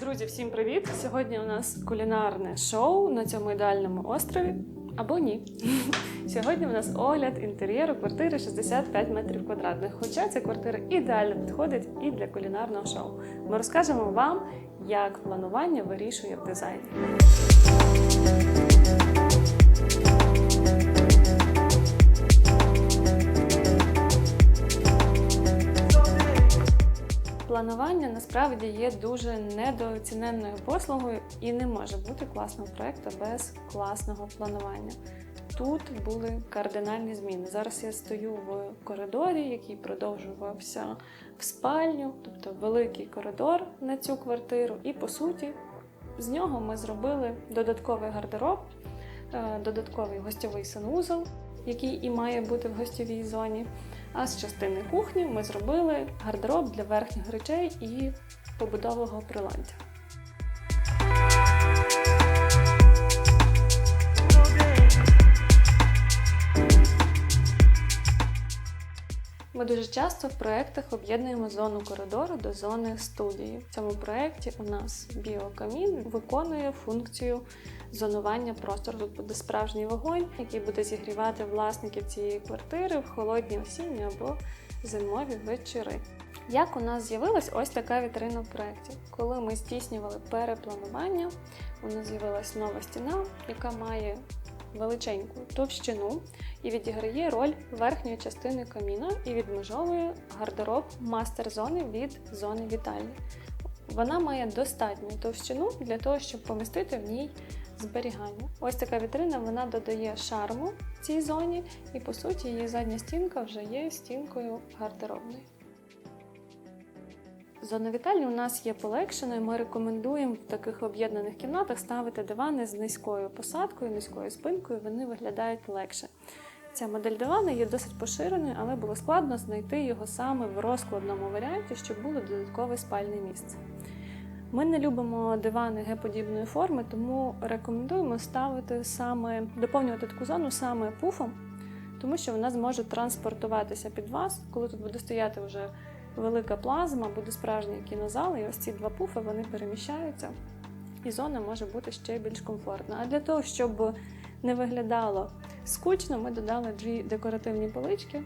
Друзі, всім привіт! Сьогодні у нас кулінарне шоу на цьому ідеальному острові. Або ні. Сьогодні у нас огляд інтер'єру квартири 65 метрів квадратних. Хоча ця квартира ідеально підходить і для кулінарного шоу. Ми розкажемо вам, як планування вирішує в дизайні. Планування насправді є дуже недооціненною послугою і не може бути класного проекту без класного планування. Тут були кардинальні зміни. Зараз я стою в коридорі, який продовжувався в спальню, тобто великий коридор на цю квартиру, і по суті з нього ми зробили додатковий гардероб, е, додатковий гостьовий санузел, який і має бути в гостьовій зоні. А з частини кухні ми зробили гардероб для верхніх речей і побудового приладдя. Ми дуже часто в проєктах об'єднуємо зону коридору до зони студії. В цьому проєкті у нас біокамін виконує функцію зонування простору. Тут буде справжній вогонь, який буде зігрівати власників цієї квартири в холодні осінні або зимові вечори. Як у нас з'явилась ось така вітрина в проєкті? Коли ми здійснювали перепланування, у нас з'явилась нова стіна, яка має величеньку товщину і відіграє роль верхньої частини каміна і відмежовує гардероб мастер-зони від зони вітальні. Вона має достатню товщину для того, щоб помістити в ній зберігання. Ось така вітрина вона додає шарму в цій зоні, і по суті її задня стінка вже є стінкою гардеробної. Зона вітальні у нас є полегшеною. Ми рекомендуємо в таких об'єднаних кімнатах ставити дивани з низькою посадкою, низькою спинкою, вони виглядають легше. Ця модель дивана є досить поширеною, але було складно знайти його саме в розкладному варіанті, щоб було додаткове спальне місце. Ми не любимо дивани Г-подібної форми, тому рекомендуємо ставити саме, доповнювати таку зону саме пуфом, тому що вона зможе транспортуватися під вас, коли тут буде стояти вже велика плазма, буде справжній кінозал, і ось ці два пуфи вони переміщаються, і зона може бути ще більш комфортна. А для того, щоб не виглядало скучно, ми додали дві декоративні полички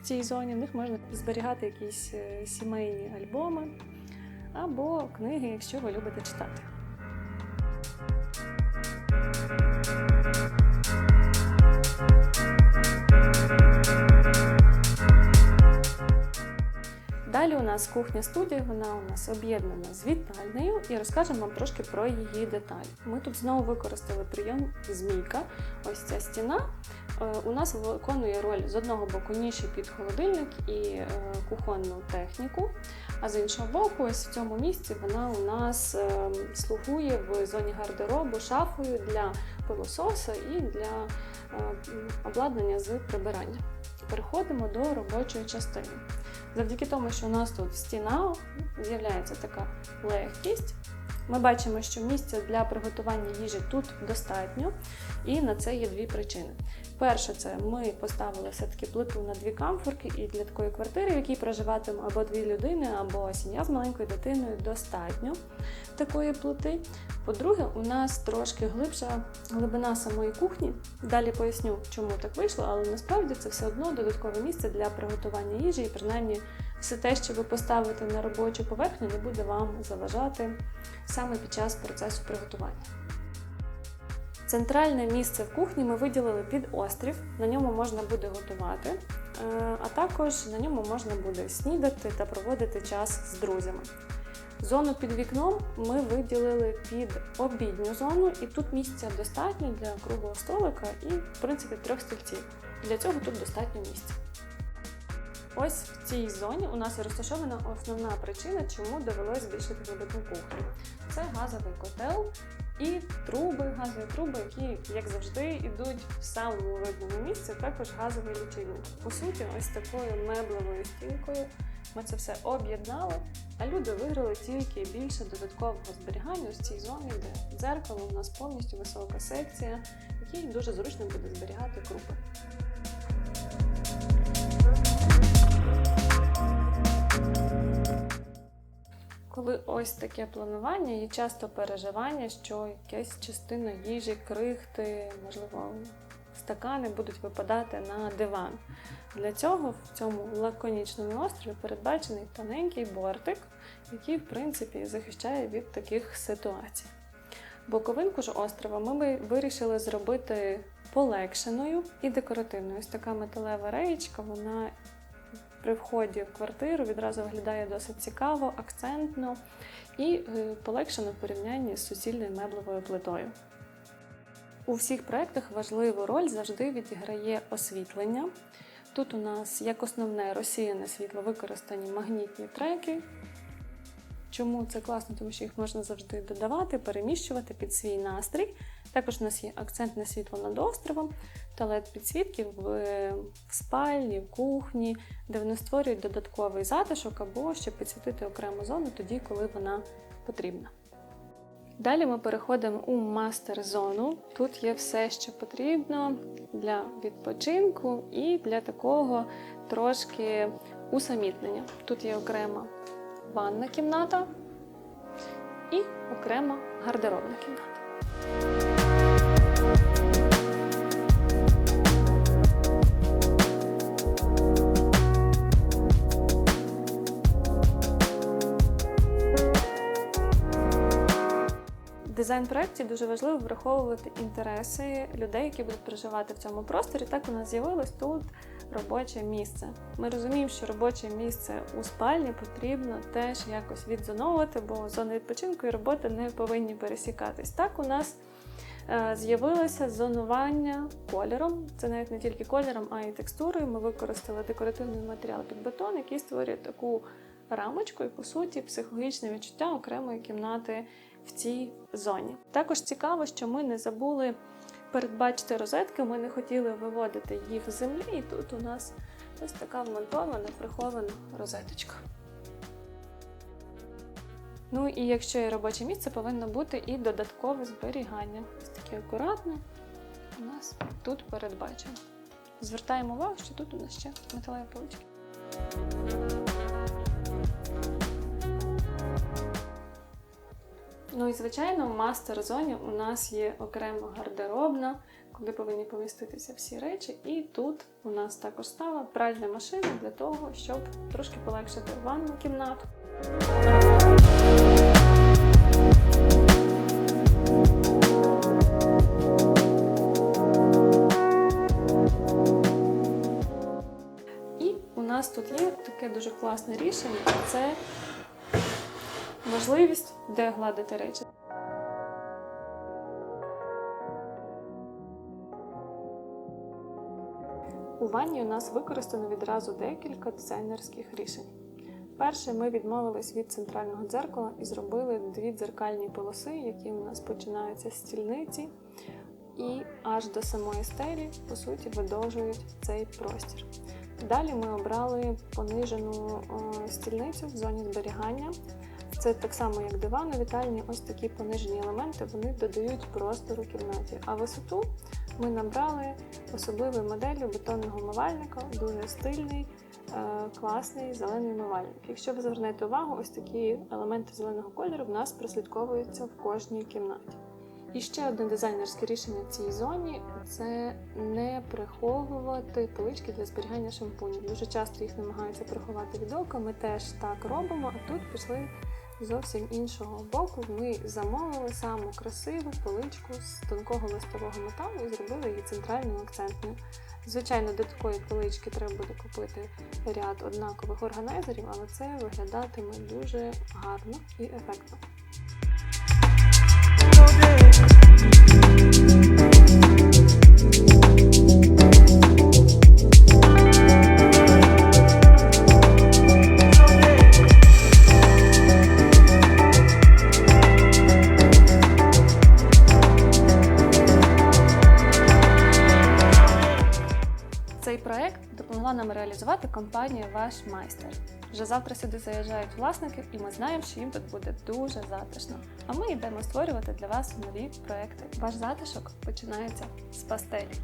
в цій зоні. В них можна зберігати якісь е, сімейні альбоми або книги, якщо ви любите читати. Далі у нас кухня студія, вона у нас об'єднана з вітальнею і розкажемо вам трошки про її деталі. Ми тут знову використали прийом змійка. Ось ця стіна е, у нас виконує роль з одного боку ніші під холодильник і е, кухонну техніку, а з іншого боку, ось в цьому місці вона у нас е, слугує в зоні гардеробу шафою для пилососа і для обладнання з прибирання. Переходимо до робочої частини. Завдяки тому, що у нас тут стіна з'являється така легкість. Ми бачимо, що місця для приготування їжі тут достатньо, і на це є дві причини. Перше, це ми поставили все-таки плиту на дві камфорки, і для такої квартири, в якій проживатиме або дві людини, або сім'я з маленькою дитиною, достатньо такої плити. По-друге, у нас трошки глибша глибина самої кухні. Далі поясню, чому так вийшло, але насправді це все одно додаткове місце для приготування їжі, і принаймні все те, що ви поставите на робочу поверхню, не буде вам заважати саме під час процесу приготування. Центральне місце в кухні ми виділили під острів, на ньому можна буде готувати, е, а також на ньому можна буде снідати та проводити час з друзями. Зону під вікном ми виділили під обідню зону, і тут місця достатньо для круглого столика і, в принципі, трьох стільців. Для цього тут достатньо місця. Ось в цій зоні у нас і розташована основна причина, чому довелося збільшити глибину кухні. Це газовий котел і труби, газові труби, які, як завжди, йдуть в самому видному місці, також газовий лічильник. По суті, ось такою меблевою стінкою ми це все об'єднали, а люди виграли тільки більше додаткового зберігання в цій зоні, де дзеркало у нас повністю висока секція, якій дуже зручно буде зберігати крупи. Ось таке планування, є часто переживання, що якась частина їжі, крихти, можливо, стакани будуть випадати на диван. Для цього в цьому лаконічному острові передбачений тоненький бортик, який, в принципі, захищає від таких ситуацій. Боковинку ж острова ми вирішили зробити полегшеною і декоративною. Ось така металева реєчка, вона при вході в квартиру відразу виглядає досить цікаво, акцентно і е, полегшено в порівнянні з суцільною меблевою плитою. У всіх проєктах важливу роль завжди відіграє освітлення. Тут у нас як основне розсіяне світло використані магнітні треки. Чому це класно? Тому що їх можна завжди додавати, переміщувати під свій настрій. Також у нас є акцентне світло над островом, туалет підсвітки в, в спальні, в кухні, де вони створюють додатковий затишок або щоб підсвітити окрему зону тоді, коли вона потрібна. Далі ми переходимо у мастер-зону. Тут є все, що потрібно для відпочинку і для такого трошки усамітнення. Тут є окрема ванна кімната і окрема гардеробна кімната. Дизайн проєкті дуже важливо враховувати інтереси людей, які будуть проживати в цьому просторі. Так у нас з'явилось тут робоче місце. Ми розуміємо, що робоче місце у спальні потрібно теж якось відзоновувати, бо зони відпочинку і роботи не повинні пересікатись. Так у нас е, з'явилося зонування кольором. Це навіть не тільки кольором, а й текстурою. Ми використали декоративний матеріал під бетон, який створює таку рамочку і, по суті, психологічне відчуття окремої кімнати в цій зоні. Також цікаво, що ми не забули передбачити розетки, ми не хотіли виводити їх з землі, і тут у нас ось така вмонтована, прихована розеточка. Ну і якщо є робоче місце, повинно бути і додаткове зберігання. Ось таке акуратне у нас тут передбачено. Звертаємо увагу, що тут у нас ще металеві полички. Ну і звичайно, в мастер-зоні у нас є окремо гардеробна, куди повинні поміститися всі речі. І тут у нас також стала пральна машина для того, щоб трошки полегшити ванну кімнату. І у нас тут є таке дуже класне рішення це можливість, де гладити речі. У ванні у нас використано відразу декілька дизайнерських рішень. Перше, ми відмовились від центрального дзеркала і зробили дві дзеркальні полоси, які у нас починаються з стільниці, і аж до самої стелі, по суті, видовжують цей простір. Далі ми обрали понижену стільницю в зоні зберігання. Це так само, як диван у вітальні, ось такі понижені елементи вони додають простору кімнаті. А висоту ми набрали особливою моделлю бетонного умивальника, дуже стильний, е, класний зелений умивальник. Якщо ви звернете увагу, ось такі елементи зеленого кольору в нас прослідковуються в кожній кімнаті. І ще одне дизайнерське рішення в цій зоні це не приховувати полички для зберігання шампунів. Дуже часто їх намагаються приховати від ока. Ми теж так робимо, а тут пішли зовсім іншого боку. Ми замовили саму красиву поличку з тонкого листового металу і зробили її центральною акцентною. Звичайно, до такої полички треба буде купити ряд однакових органайзерів, але це виглядатиме дуже гарно і ефектно. Допомогла нам реалізувати компанію Ваш майстер. Вже завтра сюди заїжджають власники, і ми знаємо, що їм тут буде дуже затишно. А ми йдемо створювати для вас нові проекти. Ваш затишок починається з пастелі.